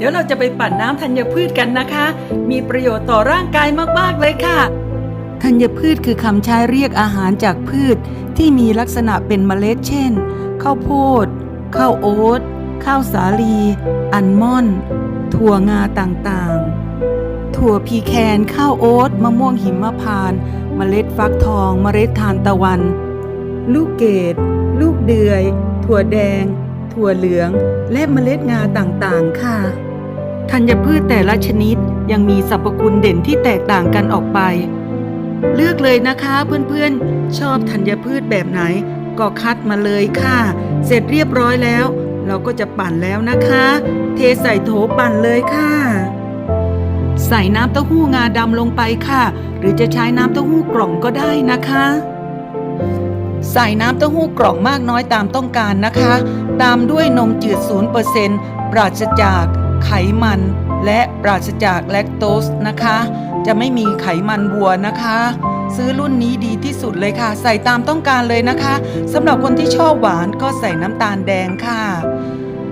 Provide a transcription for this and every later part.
เดี๋ยวเราจะไปปั่นน้ำธัญพืชกันนะคะ มีประโยชน์ต่อร่างกายมากๆเลยค่ะธัญพืชคือคำใช้เรียกอาหารจากพืชที่มีลักษณะเป็นเมล็ดเช่น ข้าวโพด ข้าวโอ๊ต ข้าวสาลี อัลมอนด์ถั่วงาต่างๆ ถั่วพีแคน ข้าวโอ๊ต มะม่วงหิมพานต์เมล็ดฟักทอง เมล็ดทานตะวัน ลูกเกด ลูกเดือย ถั่วแดง ถั่วเหลือง และเมล็ดงาต่างๆ ค่ะ ธัญพืชแต่ละชนิดยังมีสรรพคุณเด่นที่แตกต่างกันออกไป เลือกเลยนะคะเพื่อนๆ ชอบธัญพืชแบบไหน ก็คัดมาเลยค่ะ เสร็จเรียบร้อยแล้ว เราก็จะปั่นแล้วนะคะ เทใส่โถปั่นเลยค่ะ ใส่น้ำเต้าหู้งาดำลงไปค่ะ หรือจะใช้น้ำเต้าหู้กล่องก็ได้นะคะใส่น้ำเต้าหู้กล่องมากน้อยตามต้องการนะคะ ตามด้วยนมจืด 0%ปราศจาก ไขมันและปราศจากแลคโตสนะคะ จะไม่มีไขมันวัวนะคะ ซื้อรุ่นนี้ดีที่สุดเลยค่ะ ใส่ตามต้องการเลยนะคะสำหรับคนที่ชอบหวานก็ใส่น้ำตาลแดงค่ะ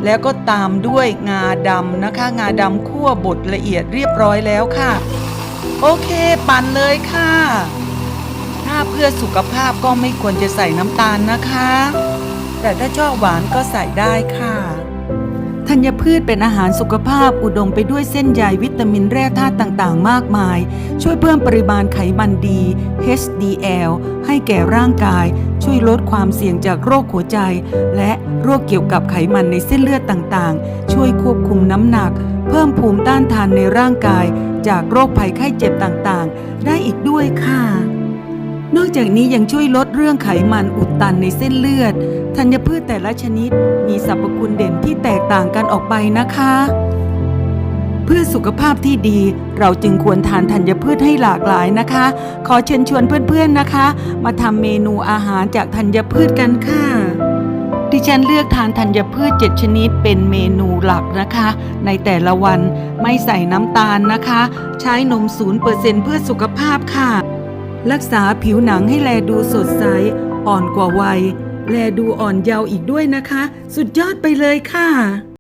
แล้วก็ตามด้วยงาดำนะคะ งาดำคั่วบดละเอียดเรียบร้อยแล้วค่ะ โอเคปั่นเลยค่ะ ถ้าเพื่อสุขภาพก็ไม่ควรจะใส่น้ำตาลนะคะ แต่ถ้าชอบหวานก็ใส่ได้ค่ะ ธัญพืชเป็นอาหารสุขภาพอุดมไปด้วยเส้นใยวิตามินแร่ธาตุต่างๆ มากมาย ช่วยเพิ่มปริมาณไขมันดี HDL ให้แก่ร่างกาย ช่วยลดความเสี่ยงจากโรคหัวใจ และโรคเกี่ยวกับไขมันในเส้นเลือดต่างๆ ช่วยควบคุมน้ำหนัก เพิ่มภูมิต้านทานในร่างกาย จากโรคภัยไข้เจ็บต่างๆ ได้อีกด้วยค่ะ อกจากนี้ยังช่วยลดเรื่องไขมันอุดตันในเส้นเลือด ธัญพืชแต่ละชนิดมีสรรพคุณเด่นที่แตกต่างกันออกไปนะคะ เพื่อสุขภาพที่ดีเราจึงควรทานธัญพืชให้หลากหลายนะคะ ขอเชิญชวนเพื่อนๆนะคะ มาทำเมนูอาหารจากธัญพืชกันค่ะดิฉันเลือกทานธัญพืช 7 ชนิดเป็นเมนูหลักนะคะ ในแต่ละวันไม่ใส่น้ำตาลนะคะ ใช้นม 0%เพื่อสุขภาพค่ะ รักษาผิวหนังให้แลดูสดใส อ่อนกว่าวัย แลดูอ่อนเยาว์อีกด้วยนะคะ สุดยอดไปเลยค่ะ